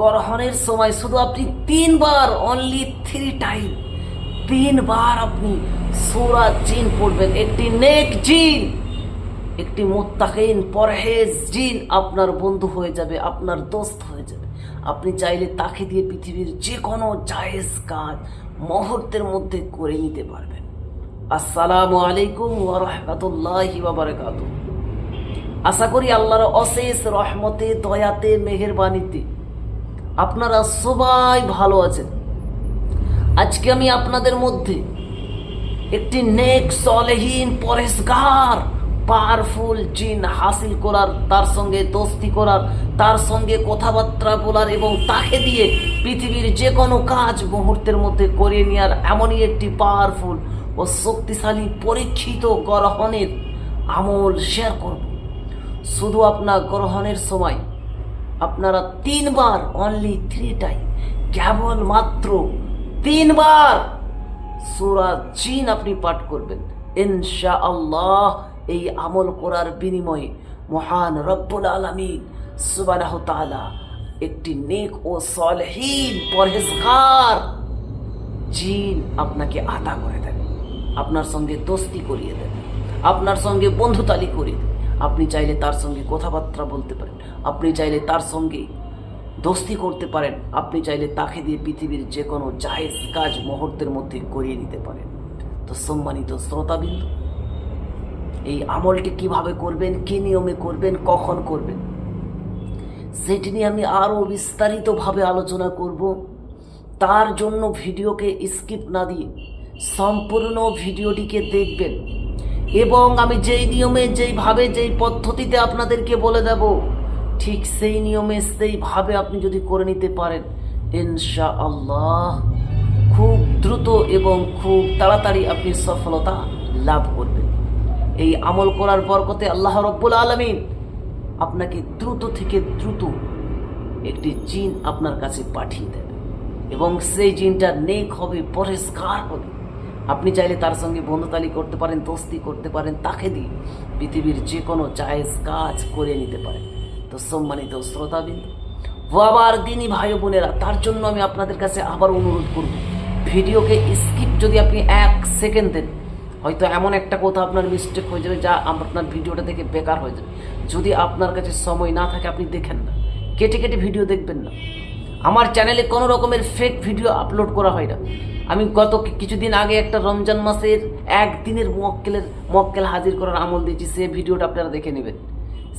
গ্রহণের সময় শুধু আপনি তিনবার অনলি থ্রি টাইম তিনবার আপনি সুরা জিন পড়বেন। একটি নেক জিন, একটি মোত্তাকিন, পরহেজ জিন আপনার বন্ধু হয়ে যাবে, আপনার দোস্ত হয়ে যাবে। আপনি চাইলে তাকে দিয়ে পৃথিবীর যে কোনো জায়েজ কাজ মুহূর্তের মধ্যে করে নিতে পারবেন। আসসালামু আলাইকুম ওয়া রাহমাতুল্লাহি ওয়া বারাকাতুহু। আশা করি আল্লাহর অশেষ রহমতে, দয়াতে, মেহেরবানিতে আপনারা সবাই ভালো আছেন। আজকে আমি আপনাদের মধ্যে একটি নেক সলেহীন পরেশগার পাওয়ারফুল জিন হাসিল করার, তার সঙ্গে দোস্তি করার, তার সঙ্গে কথাবার্তা বলার এবং তাকে দিয়ে পৃথিবীর যে কোনো কাজ মুহূর্তের মধ্যে করিয়ে নেওয়ার এমনই একটি পাওয়ারফুল ও শক্তিশালী পরীক্ষিত গ্রহণের আমল শেয়ার করব। শুধু আপনার গ্রহণের সময় আপনারা তিনবার অনলি থ্রি টাইম কেবল মাত্র তিনবার সুরা জিন আপনি পাঠ করবেন। ইনশা আল্লাহ এই আমল করার বিনিময়ে মহান রব্বুল আলমিন সুবাহ তাআলা একটি নেক ও সলহীন পরহেজগার জিন আপনাকে আতা করে দেবে। আপনার সঙ্গে দোস্তি করিয়ে দেবে। আপনার সঙ্গে বন্ধুতালি করিয়ে দেবে। আপনি চাইলে তার সঙ্গে কথাবার্তা বলতে পারেন। আপনি চাইলে তার সঙ্গে দোস্তি করতে পারেন। আপনি চাইলে তাকে দিয়ে পৃথিবীর যে কোনো জায়েজ কাজ মুহূর্তের মধ্যে করিয়ে নিতে পারেন। তো সম্মানিত শ্রোতাবিন্দু, এই আমলটি কীভাবে করবেন, কি নিয়মে করবেন, কখন করবেন, সেটি নিয়ে আমি আরও বিস্তারিতভাবে আলোচনা করব। তার জন্য ভিডিওকে স্কিপ না দিয়ে সম্পূর্ণ ভিডিওটিকে দেখবেন। এবং আমি যেই নিয়মে, যেইভাবে, যেই পদ্ধতিতে আপনাদেরকে বলে দেব, ঠিক সেই নিয়মে, সেইভাবে আপনি যদি করে নিতে পারেন ইনশা আল্লাহ খুব দ্রুত এবং খুব তাড়াতাড়ি আপনি সফলতা লাভ করবেন। এই আমল করার বরকতে আল্লাহ রব্বুল আলমিন আপনাকে দ্রুত থেকে দ্রুত একটি জিন আপনার কাছে পাঠিয়ে দেবে এবং সেই জিনটা নেক হবে, পরিষ্কার হবে। আপনি চাইলে তার সঙ্গে বন্ধুতালি করতে পারেন, দোস্তি করতে পারেন, তাকে দিয়ে পৃথিবীর যে কোনো জায়েজ কাজ করে নিতে পারেন। তো সম্মানিত শ্রোতাবিন্দু, ও আবার দিনই ভাই বোনেরা, তার জন্য আমি আপনাদের কাছে আবার অনুরোধ করব, ভিডিওকে স্কিপ যদি আপনি এক সেকেন্ড দেন, হয়তো এমন একটা কথা আপনার মিস্টেক হয়ে যাবে যা আপনার ভিডিওটা দেখে বেকার হয়ে যাবে। যদি আপনার কাছে সময় না থাকে, আপনি দেখেন না, কেটে কেটে ভিডিও দেখবেন না। আমার চ্যানেলে কোনো রকমের ফেক ভিডিও আপলোড করা হয় না। আমি গত কিছুদিন আগে একটা রমজান মাসের একদিনের মক্কেলের মক্কেল হাজির করার আমল দিয়েছি, সে ভিডিওটা আপনারা দেখে নেবেন।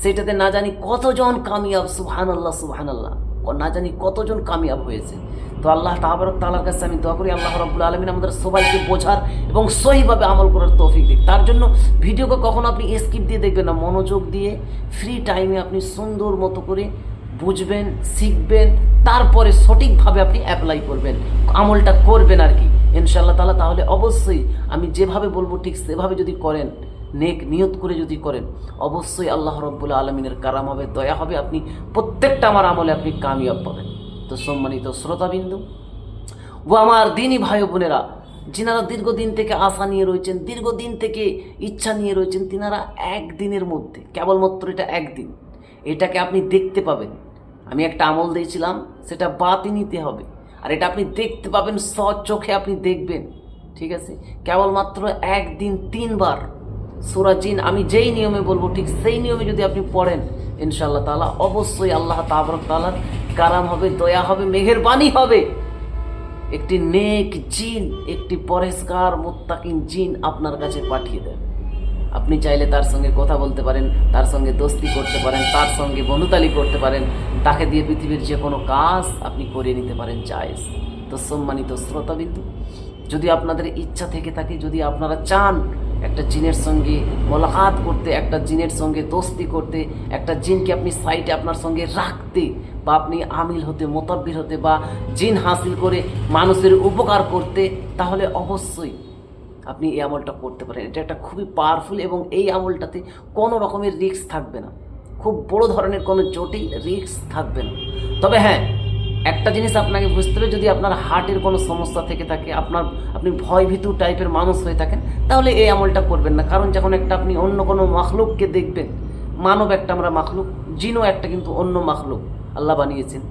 সেটাতে না জানি কতজন কামিয়াব সুবহান আল্লাহ সুবহান আল্লাহ না জানি কতজন কামিয়াব হয়েছে। তো আল্লাহ তাবারক তালার কাছে আমি দোয়া করি, আল্লাহ রব্বুল আলমিন আমাদের সবাইকে বোঝার এবং সহিভাবে আমল করার তৌফিক দিক। তার জন্য ভিডিওকে কখনো আপনি স্কিপ দিয়ে দেখবেন না। মনোযোগ দিয়ে ফ্রি টাইমে আপনি সুন্দর মতো করে বুঝবেন, শিখবেন, তারপরে সঠিকভাবে আপনি অ্যাপ্লাই করবেন। আমলটা করবেন আর কি। ইনশাল্লাহ তালা তাহলে অবশ্যই আমি যেভাবে বলব ঠিক সেভাবে যদি করেন, নেক নিয়ত করে যদি করেন, অবশ্যই আল্লাহ রব্বুল আলমিনের কারাম হবে, দয়া হবে, আপনি প্রত্যেকটা আমার আমলে আপনি কামিয়াব পাবেন। তো সম্মানিত শ্রোতাবিন্দু, ও আমার দিনই ভাই বোনেরা, যিনারা দীর্ঘদিন থেকে আশা নিয়ে রয়েছেন, দীর্ঘদিন থেকে ইচ্ছা নিয়ে রয়েছেন, তিনারা একদিনের মধ্যে, কেবলমাত্র এটা একদিন, এটাকে আপনি দেখতে পাবেন। আমি একটা আমল দিয়েছিলাম, সেটা বাতি নিতে হবে। আর এটা আপনি দেখতে পাবেন স চোখে আপনি দেখবেন, ঠিক আছে? কেবলমাত্র একদিন, তিনবার। সুরাজিন আমি যেই নিয়মে বলব, ঠিক সেই নিয়মে যদি আপনি পড়েন, ইনশাআল্লাহ তাআলা অবশ্যই আল্লাহ তাবরক তাআলার কারাম হবে, দয়া হবে, মেহেরবানি হবে। একটি নেক জিন, একটি পরেশগার মোত্তাকিন জিন আপনার কাছে পাঠিয়ে দেন আপনি চাইলে তার সঙ্গে কথা বলতে পারেন, তার সঙ্গে দোস্তি করতে পারেন, তার সঙ্গে বন্ধুতালি করতে পারেন। তাকে দিয়ে পৃথিবীর যে কোনো কাজ আপনি করে নিতে পারেন জায়েজ। তো সম্মানিত শ্রোতাবিন্দু, যদি আপনাদের ইচ্ছা থেকে থাকে, যদি আপনারা চান একটা জিনের সঙ্গে মোলাকাত করতে, একটা জিনের সঙ্গে দোস্তি করতে, একটা জিনকে আপনি সাইটে আপনার সঙ্গে রাখতে বা আপনি আমিল হতে মোতাব্বির হতে বা জিন হাসিল করে মানুষের উপকার করতে, তাহলে অবশ্যই আপনি এই আমলটা করতে পারেন। এটা একটা খুবই পাওয়ারফুল এবং এই আমলটাতে কোনো রকমের রিস্ক থাকবে না। খুব বড় ধরনের কোনো জটিল রিস্ক থাকবে না। তবে হ্যাঁ একটা জিনিস আপনাকে বুঝতে হবে, যদি আপনার হার্টের কোনো সমস্যা থেকে থাকে, আপনার, আপনি ভয়ভীতু টাইপের মানুষ হয়ে থাকেন, তাহলে এই আমলটা করবেন না। কারণ যখন একটা আপনি অন্য কোনো মাখলুককে দেখবেন, মানব একটা আমরা মাখলুক, জিনও একটা কিন্তু অন্য মাখলুক। আল্লাহ বানিয়েছেন।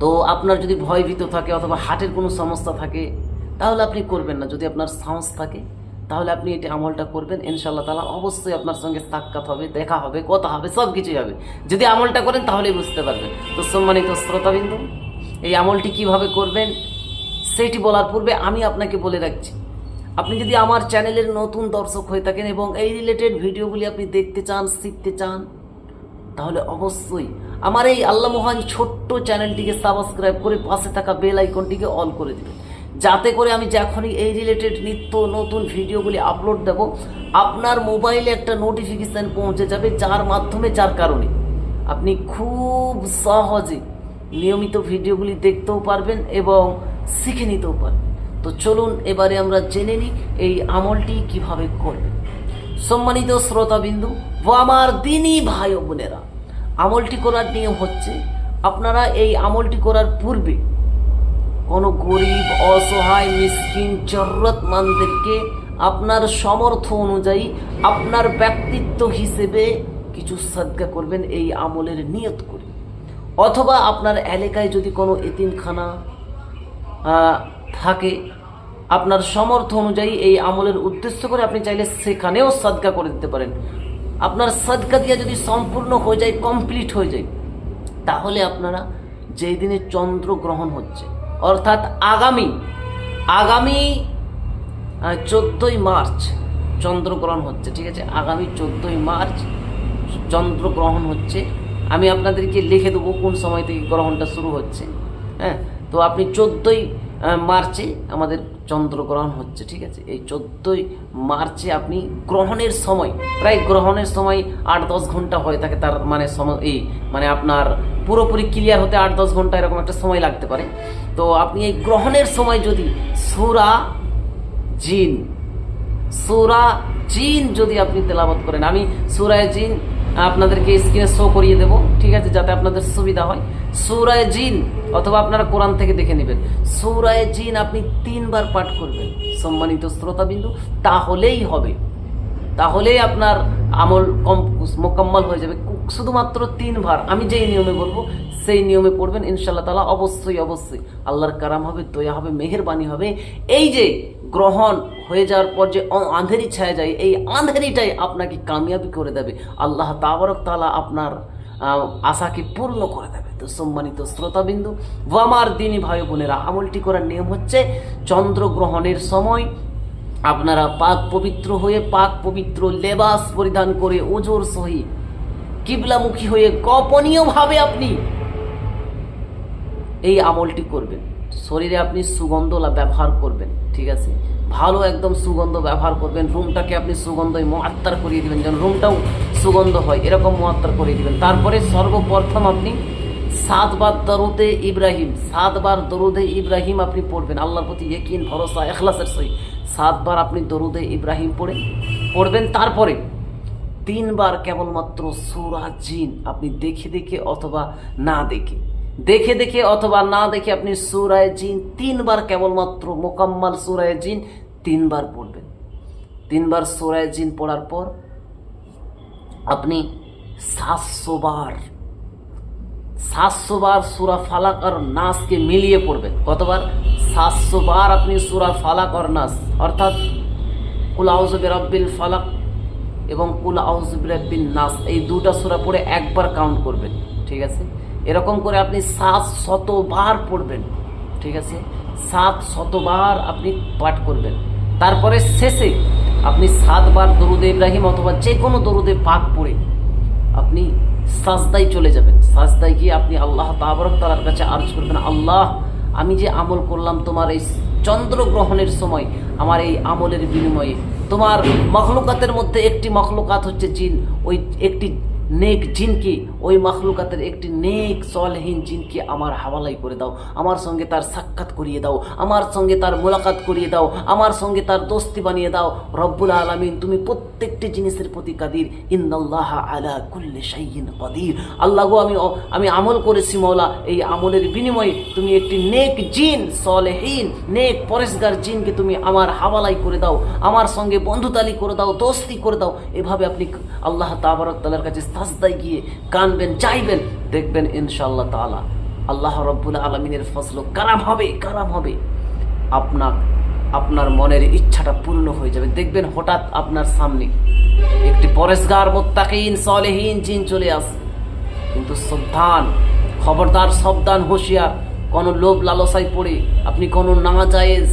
তো আপনার যদি ভয়ভীত থাকে অথবা হার্টের কোনো সমস্যা থাকে তাহলে আপনি করবেন না। যদি আপনার সাহস থাকে, তাহলে আপনি এটি আমলটা করবেন। ইনশাল্লাহ তালা অবশ্যই আপনার সঙ্গে সাক্ষাৎ হবে, দেখা হবে, কথা হবে সব কিছুই হবে। যদি আমলটা করেন, তাহলেই বুঝতে পারবেন। তো সম্মানিত শ্রোতাবিন্দু, এই আমলটি কীভাবে করবেন সেইটি বলার পূর্বে আমি আপনাকে বলে রাখছি। আপনি যদি আমার চ্যানেলের নতুন দর্শক হয়ে থাকেন এবং এই রিলেটেড ভিডিওগুলি আপনি দেখতে চান, শিখতে চান, তাহলে অবশ্যই আমার এই আল্লাহ মহান ছোট্ট চ্যানেলটিকে সাবস্ক্রাইব করে পাশে থাকা বেল আইকনটিকে অল করে দেবেন। যাতে করে আমি যখনই এই রিলেটেড নিত্য নতুন ভিডিওগুলি আপলোড দেব, আপনার মোবাইলে একটা নোটিফিকেশান পৌঁছে যাবে যার মাধ্যমে, যার কারণে। আপনি খুব সহজে নিয়মিত ভিডিওগুলি দেখতেও পারবেন এবং শিখে নিতেও পারবেন। তো চলুন এবারে আমরা জেনে নিই এই আমলটি কীভাবে করবেন। সম্মানিত শ্রোতাবিন্দু ও আমার দিনই ভাই বোনেরা, আমলটি করার নিয়ম হচ্ছে, আপনারা এই আমলটি করার পূর্বে কোনো গরিব, অসহায়, মিসকিন জরুরতমন্দদেরকে আপনার সমর্থ অনুযায়ী, আপনার ব্যক্তিত্ব হিসেবে কিছু সদ্গা করবেন, এই আমলের নিয়ত করে। অথবা আপনার এলাকায় যদি কোনো এতিমখানা থাকে, আপনার সমর্থ অনুযায়ী এই আমলের উদ্দেশ্য করে আপনি চাইলে সেখানেও সদকা করে দিতে পারেন। আপনার সদকা দিয়ে যদি সম্পূর্ণ হয়ে যায়, কমপ্লিট হয়ে যায়, তাহলে আপনারা যেই দিনে চন্দ্র গ্রহণ হচ্ছে অর্থাৎ আগামী আগামী চোদ্দোই মার্চ চন্দ্রগ্রহণ হচ্ছে, ঠিক আছে? আগামী চোদ্দোই মার্চ চন্দ্রগ্রহণ হচ্ছে। আমি আপনাদেরকে লিখে দেবো কোন সময় থেকে গ্রহণটা শুরু হচ্ছে হ্যাঁ? তো আপনি চোদ্দোই মার্চে আমাদের চন্দ্রগ্রহণ হচ্ছে, ঠিক আছে? এই চোদ্দোই মার্চে আপনি গ্রহণের সময়, প্রায় গ্রহণের সময় আট দশ ঘণ্টা হয়ে থাকে তার মানে সময় এই মানে আপনার পুরোপুরি ক্লিয়ার হতে আট দশ ঘণ্টা এরকম একটা সময় লাগতে পারে। তো আপনি এই গ্রহণের সময় যদি সুরা, জিন সুরা, জিন যদি আপনি তেলাবত করেন, আমি সুরায় জিন আপনাদেরকে স্ক্রিনে শো করিয়ে দেব, ঠিক আছে, যাতে আপনাদের সুবিধা হয়। সৌরায় জিন, অথবা আপনারা কোরআন থেকে দেখে নেবেন। সৌরায় জিন আপনি তিনবার পাঠ করবেন, সম্মানিত শ্রোতাবিন্দু, তাহলেই হবে। তাহলেই আপনার আমল কম মোকাম্মল হয়ে যাবে। শুধুমাত্র তিনবার, আমি যেই নিয়মে বলব, সেই নিয়মে পড়বেন ইনশাল্লাহ তালা অবশ্যই অবশ্যই। আল্লাহর কারাম হবে, দয়া হবে, মেহেরবানি হবে। এই যে গ্রহণ হয়ে যাওয়ার পর যে আঁধেরি ছায়া যায়, এই আঁধেরিটাই আপনাকে কামিয়াবি করে দেবে। আল্লাহ তাবারক তালা আপনার আশাকে পূর্ণ করে দেবে। তো সম্মানিত শ্রোতাবিন্দু আমার দিনী ভাই বোনেরা, আমলটি করার নিয়ম হচ্ছে চন্দ্রগ্রহণের সময় আপনারা পাক পবিত্র হয়ে পাক পবিত্র লেবাস পরিধান করে ওজোর সহিত কিবলামুখী হয়ে গোপনীয়ভাবে আপনি এই আমলটি করবেন। শরীরে আপনি সুগন্ধ ব্যবহার করবেন, ঠিক আছে? ভালো একদম সুগন্ধ ব্যবহার করবেন, রুমটাকে আপনি সুগন্ধই মোয়াত্তার করিয়ে দিবেন, যেন রুমটাও সুগন্ধ হয়, এরকম মোয়াত্তার করিয়ে দিবেন। তারপরে সর্বপ্রথম আপনি সাতবার দরুদে ইব্রাহিম, সাতবার দরুদে ইব্রাহিম আপনি পড়বেন। আল্লাহর প্রতি ভরসা, এখলাসের সহিত। সাতবার আপনি দরুদে ইব্রাহিম পড়ে পড়বেন। তারপরে তিনবার কেবলমাত্র সুরা জিন আপনি দেখে দেখে অথবা না দেখে। দেখে দেখে অথবা না দেখে আপনি সুরায় জিন তিনবার কেবলমাত্র মোকাম্মাল সুরায় জিন তিনবার পড়বেন। তিনবার সুরায় জিন পড়ার পর আপনি সাতশো বার সাতশো বার সুরা ফালাক আর নাসকে মিলিয়ে পড়বেন। কতবার? সাতশো বার আপনি সুরা ফালাক আর নাস। অর্থাৎ কুল আউজবে রব্বিল ফালাক এবং কুল আউজবে রব্বিল নাস, এই দুটা সুরা পড়ে একবার কাউন্ট করবেন, ঠিক আছে? এরকম করে আপনি সাত শতবার পড়বেন, ঠিক আছে? সাত শতবার আপনি পাঠ করবেন। তারপরে শেষে আপনি সাতবার দরুদে ইব্রাহিম অথবা যে কোনো দরুদে পাক পড়ে আপনি সাজদায় চলে যাবেন। সাজদায় গিয়ে আপনি আল্লাহ তাবরক তালার কাছে আর্জ করবেন, আল্লাহ, আমি যে আমল করলাম তোমার এই চন্দ্রগ্রহণের সময় আমার এই আমলের বিনিময়ে। তোমার মখলুকাতের মধ্যে একটি মখলুকাত হচ্ছে জিন। ওই একটি নেক জিনকে, ওই মখলুকাতের একটি নেক সলহীন জিনকে আমার হাওয়ালাই করে দাও, আমার সঙ্গে তার সাক্ষাৎ করিয়ে দাও, আমার সঙ্গে তার মোলাকাত করিয়ে দাও, আমার সঙ্গে তার দোস্তি বানিয়ে দাও। রব্বুল আলমিন, তুমি প্রত্যেকটি জিনিসের প্রতি কাদির। ইন্দাল্লাহ আলা কুল্লে শাইইন কাদির। আল্লাহ আমি আমি আমল করেছি মৌলা এই আমলের বিনিময়ে তুমি একটি নেক জিন, সলেহীন, নেক পরেশগার জিনকে তুমি আমার হাওয়ালাই করে দাও, আমার সঙ্গে বন্ধুতালি করে দাও, দোস্তি করে দাও। এভাবে আপনি আল্লাহ তাবারক তালার কাছে সাজদায় গিয়ে কানবেন, চাইবেন, দেখবেন ইনশাআল্লাহ তাআলা আল্লাহ রব্বুল আলমিনের ফসল কারাম হবে কারাম হবে। আপনার আপনার মনের ইচ্ছাটা পূর্ণ হয়ে যাবে। দেখবেন হঠাৎ আপনার সামনে একটি পরেশগার, মোত্তাকিন, সলেহীন জিন চলে আসে। কিন্তু সাবধান, খবরদার, সাবধান হুঁশিয়ার, কোনো লোভ লালসায় পড়ে আপনি কোনো না জায়েজ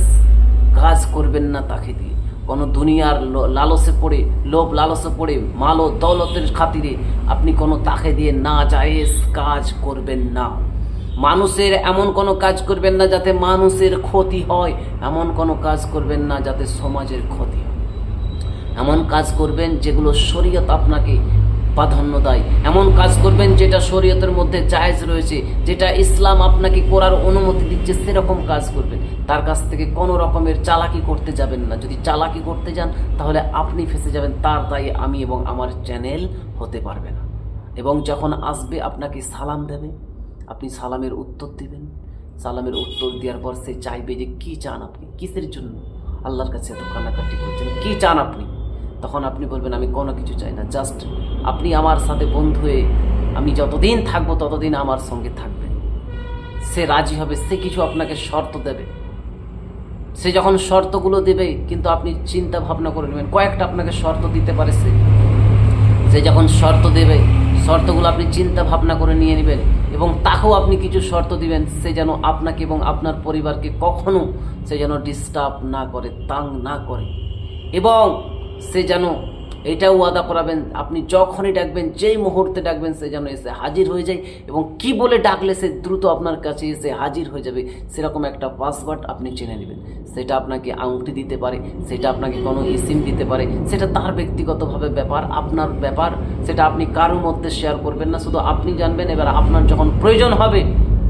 কাজ করবেন না তাকে দিয়ে। কোনো দুনিয়ার লালসে পড়ে, লোভ লালসে পড়ে, মাল ও দৌলতের খাতিরে আপনি কোনো তাকে দিয়ে না জায়েজ কাজ করবেন না। মানুষের এমন কোনো কাজ করবেন না যাতে মানুষের ক্ষতি হয়, এমন কোনো কাজ করবেন না যাতে সমাজের ক্ষতি হয়। এমন কাজ করবেন যেগুলো শরীয়ত আপনাকে প্রাধান্য দেয়। এমন কাজ করবেন যেটা শরীয়তের মধ্যে জায়েজ রয়েছে, যেটা ইসলাম আপনাকে করার অনুমতি দিচ্ছে, সেরকম কাজ করবেন। তার কাছ থেকে কোনো রকমের চালাকি করতে যাবেন না। যদি চালাকি করতে যান, তাহলে আপনি ফেসে যাবেন। তার দায়ী আমি এবং আমার চ্যানেল হতে পারবে না। এবং যখন আসবে, আপনাকে সালাম দেবে। আপনি সালামের উত্তর দিবেন। সালামের উত্তর দেওয়ার পর সে চাইবে যে, কী চান আপনি? কিসের জন্য? আল্লাহর কাছে এত কান্নাকাটি করছেন, কি চান আপনি? তখন আপনি বলবেন, আমি কোনো কিছু চাই না। জাস্ট আপনি আমার সাথে বন্ধু হয়ে আমি যতদিন থাকব, ততদিন আমার সঙ্গে থাকবেন। সে রাজি হবে, সে কিছু আপনাকে শর্ত দেবে। সে যখন শর্তগুলো দেবে, কিন্তু আপনি চিন্তা ভাবনা করে নেবেন। কয়েকটা আপনাকে শর্ত দিতে পারে সে। সে যখন শর্ত দেবে, শর্তগুলো আপনি চিন্তা ভাবনা করে নিয়ে নেবেন এবং তাকেও আপনি কিছু শর্ত দিবেন, সে যেন আপনাকে এবং আপনার পরিবারকে কখনো সে যেন ডিস্টার্ব না করে, তাং না করে। এবং সে যেন এটাও ওয়াদা করাবেন, আপনি যখনই ডাকবেন, যেই মুহূর্তে ডাকবেন, সে যেন এসে হাজির হয়ে যায় এবং কি বলে ডাকলে সে দ্রুত আপনার কাছে এসে হাজির হয়ে যাবে, সেরকম একটা পাসওয়ার্ড আপনি চেনে নেবেন। সেটা আপনাকে আংটি দিতে পারে, সেটা আপনাকে কোনো ইসিম দিতে পারে, সেটা তার ব্যক্তিগতভাবে ব্যাপার, আপনার ব্যাপার, সেটা আপনি কারোর মধ্যে শেয়ার করবেন না। শুধু আপনি জানবেন, এবার আপনার যখন প্রয়োজন হবে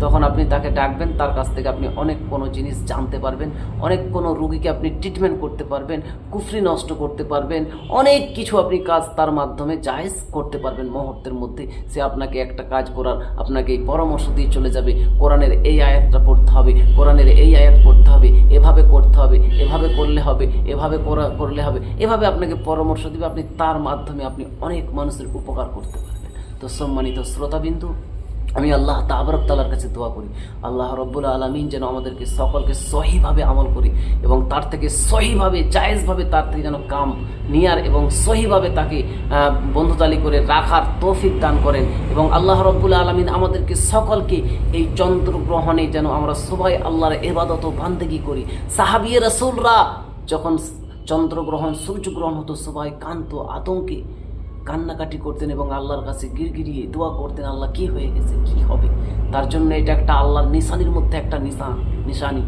তখন আপনি তাকে ডাকবেন, তার কাছ থেকে আপনি অনেক কোনো জিনিস জানতে পারবেন, অনেক কোনো রুগীকে আপনি ট্রিটমেন্ট করতে পারবেন, কুফরি নষ্ট করতে পারবেন, অনেক কিছু আপনি কাজ তার মাধ্যমে জায়েজ করতে পারবেন মুহূর্তের মধ্যে। সে আপনাকে একটা কাজ করার, আপনাকে এই পরামর্শ দিয়ে চলে যাবে, কোরআনের এই আয়াতটা পড়তে হবে, কোরআনের এই আয়াত পড়তে হবে, এভাবে করতে হবে, এভাবে করলে হবে, এভাবে করা, করলে হবে, এভাবে আপনাকে পরামর্শ দিবে, আপনি তার মাধ্যমে আপনি অনেক মানুষের উপকার করতে পারবেন। তো সম্মানিত শ্রোতাবিন্দু আমি আল্লাহ তাবরক তালার কাছে দোয়া করি। আল্লাহ রব্বুল আলমিন যেন আমাদেরকে সকলকে সহিভাবে আমল করি এবং তার থেকে সহিভাবে, জায়েজভাবে তার থেকে যেন কাম নেয়ার এবং সহিভাবে তাকে বন্ধুতালি করে রাখার তৌফিক দান করেন এবং আল্লাহ রব্বুল আলমিন আমাদেরকে সকলকে এই চন্দ্রগ্রহণে যেন আমরা সবাই আল্লাহর এবাদত বান্দেগি করি। সাহাবিয়ে রসুলরা যখন চন্দ্রগ্রহণ সূর্যগ্রহণ হতো, সবাই কান্ত আতঙ্কে কান্নাকাটি করতেন এবং আল্লাহর কাছে গিরগিরিয়ে দোয়া করতেন, আল্লাহ কি হয়ে গেছে, কি হবে? তার জন্য এটা একটা আল্লাহর নিশানির মধ্যে একটা নিশান নিশানি।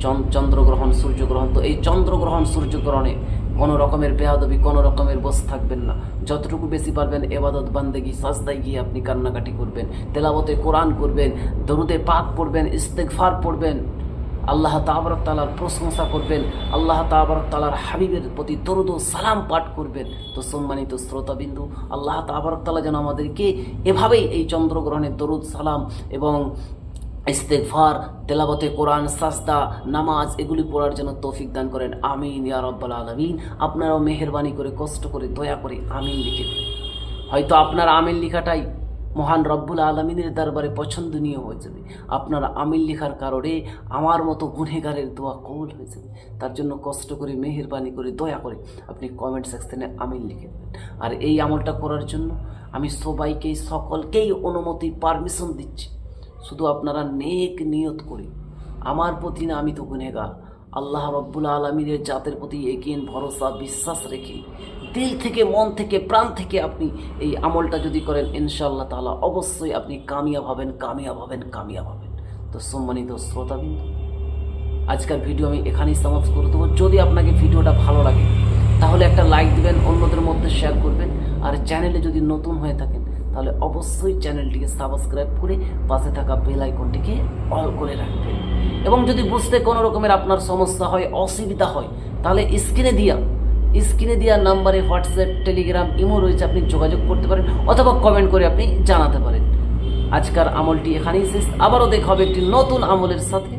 চন- চন্দ্রগ্রহণ, সূর্যগ্রহণ। তো এই চন্দ্রগ্রহণ, সূর্যগ্রহণে কোনো রকমের বেহাদবি কোনো রকমের বসে থাকবেন না। যতটুকু বেশি পারবেন এবাদত, বান্দেগি, সাজদায় গিয়ে আপনি কান্নাকাটি করবেন তেলাবতে কোরআন করবেন, দরুদে পাক পড়বেন ইস্তেকফার পড়বেন। আল্লাহ তাবরক তালার প্রশংসা করবেন, আল্লাহ তাবরক তালার হাবিবের প্রতি দরুদ সালাম পাঠ করবেন। তো সম্মানিত শ্রোতাবিন্দু, আল্লাহ তাবরক তালা যেন আমাদেরকে এভাবেই এই চন্দ্রগ্রহণের দরুদ, সালাম এবং ইস্তেগফার তেলাবতে কোরআন, সাজদা, নামাজ এগুলি পড়ার জন্য তৌফিক দান করেন। আমিন, ইয়া রব্বাল আলমিন। আপনারাও মেহরবানি করে, কষ্ট করে, দয়া করে আমিন লিখে হয়তো আপনার আমিন লেখাটাই মহান রব্বুল আলমিনের দরবারে পছন্দনীয় হয়ে যাবে। আপনার আমিল লেখার কারণে আমার মতো গুনেগারের দোয়া কবুল হয়ে যাবে। তার জন্য কষ্ট করে, মেহেরবানি করে, দয়া করে আপনি কমেন্ট সেকশনে আমিল লিখে দেবেন। আর এই আমলটা করার জন্য আমি সবাইকেই সকলকেই অনুমতি পারমিশন দিচ্ছি। শুধু আপনারা নেক নিয়ত করে আমার প্রতি না, আমি তো গুনেগার আল্লাহ রব্বুল আলমীর জাতের প্রতি এগিয়ে ভরসা, বিশ্বাস রেখে দিল থেকে, মন থেকে, প্রাণ থেকে আপনি এই আমলটা যদি করেন, ইনশাআল্লাহ তাআলা অবশ্যই আপনি কামিয়াব হবেন কামিয়াব হবেন কামিয়াব হবেন। তো সম্মানিত শ্রোতাবিন্দু আজকের ভিডিও আমি এখানেই সমাপ্ত করে দেবো যদি আপনাকে ভিডিওটা ভালো লাগে, তাহলে একটা লাইক দিবেন, অন্যদের মধ্যে শেয়ার করবেন। আর চ্যানেলে যদি নতুন হয়ে থাকেন, তাহলে অবশ্যই চ্যানেলটিকে সাবস্ক্রাইব করে পাশে থাকা বেল আইকনটিকে অল করে রাখবেন। এবং যদি বুঝতে কোনো রকমের আপনার সমস্যা হয়, অসুবিধা হয়, তাহলে স্ক্রিনে দিয়া স্ক্রিনে দেওয়া নাম্বারে হোয়াটসঅ্যাপ, টেলিগ্রাম, ইমো রয়েছে, আপনি যোগাযোগ করতে পারেন অথবা কমেন্ট করে আপনি জানাতে পারেন। আজকার আমলটি এখানেই শেষ। আবারও দেখা হবে একটি নতুন আমলের সাথে।